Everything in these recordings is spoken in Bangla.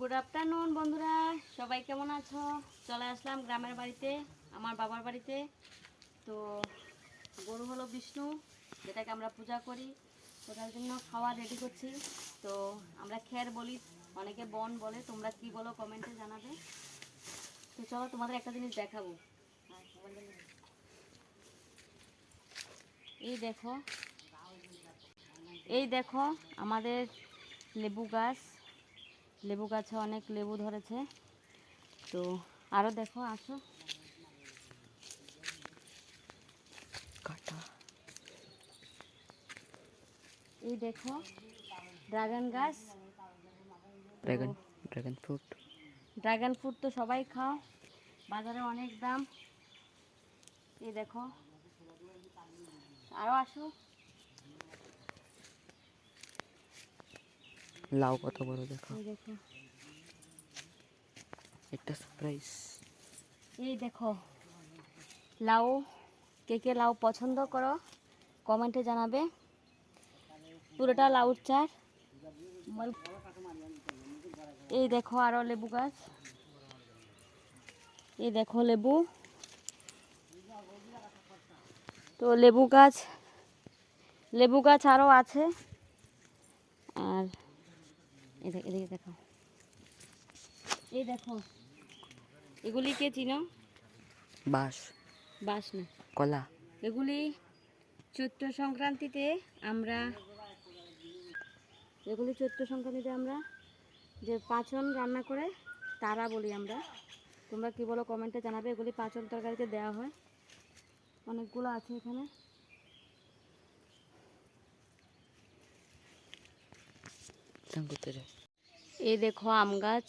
গুড আফটারনুন বন্ধুরা। সবাই কেমন আছো? চলে আসলাম গ্রামের বাড়িতে, আমার বাবার বাড়িতে। তো গরু হলো বিষ্ণু, যেটাকে আমরা পূজা করি। ওটার জন্য খাওয়া রেডি করছি। তো আমরা খের বলি, অনেকে বন বলে, তোমরা কি বলো কমেন্টে জানাবে। তো চলো তোমাদের একটা জিনিস দেখাবো। এই দেখো এই দেখো আমাদের লেবু গাছ। লেবু গাছে অনেক লেবু ধরেছে। তো আরও দেখো আসো। এই দেখো ড্রাগন গাছ। Dragon dragon fruit. Dragon fruit তো সবাই খাও বাজারে অনেক দাম। এই দেখো। আরও আসো। লাউ কত বড় দেখো। একটা সারপ্রাইজ এই দেখো লাউ কে কে লাউ পছন্দ করো কমেন্টে জানাবে। পুরোটা লাউর চার। এই দেখো আরও লেবু গাছ। এই দেখো লেবু। তো লেবু গাছ লেবু গাছ আরও আছে। আর এদিকে দেখো এই দেখো এগুলি কে চিনো? বাঁশ। বাস না। কলা। এগুলি চৈত্র সংক্রান্তিতে আমরা এগুলি চৈত্র সংক্রান্তিতে আমরা যে পাচন রান্না করে তারা বলি আমরা। তোমরা কি বলো কমেন্টে জানাবে এগুলি পাঁচন তরকারিতে দেওয়া হয়। অনেকগুলো আছে এখানে। যায় এই দেখো আম গাছ।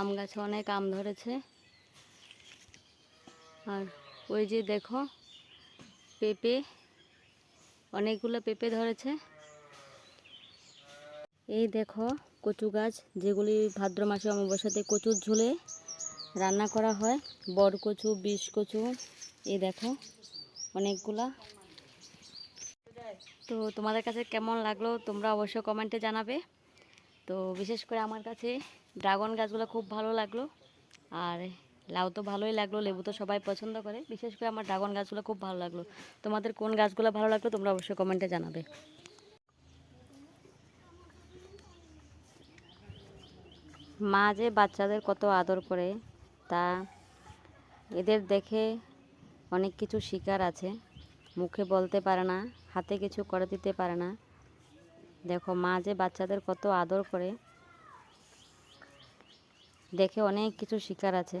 আম গাছে অনেক আম ধরেছে। আর ওই যে দেখো পেঁপে, অনেকগুলো পেঁপে ধরেছে। এই দেখো কচু গাছ, যেগুলি ভাদ্র মাসে অমাবস্যাতে কচুর ঝোলে রান্না করা হয়। বড় কচু বিষ কচু এই দেখো অনেকগুলা। তো তোমাদের কাছে কেমন লাগল তোমরা অবশ্যই কমেন্টে জানাবে। তো বিশেষ করে আমার কাছে ড্রাগন গাছগুলো খুব ভালো লাগল। আর লাউ তো ভালোই লাগল, লেবু তো সবাই পছন্দ করে। বিশেষ করে আমার ড্রাগন গাছগুলো খুব ভালো লাগল। তোমাদের কোন গাছগুলো ভালো লাগল তোমরা অবশ্যই কমেন্টে জানাবে। মা যে বাচ্চাদের কত আদর করে, তা এদের দেখে অনেক কিছু শিকার আছে। মুখে বলতে পারে না, হাতে কিছু করে দিতে পারে না। দেখো, মা যে বাচ্চাদের কত আদর করে, দেখে অনেক কিছু শিকার আছে।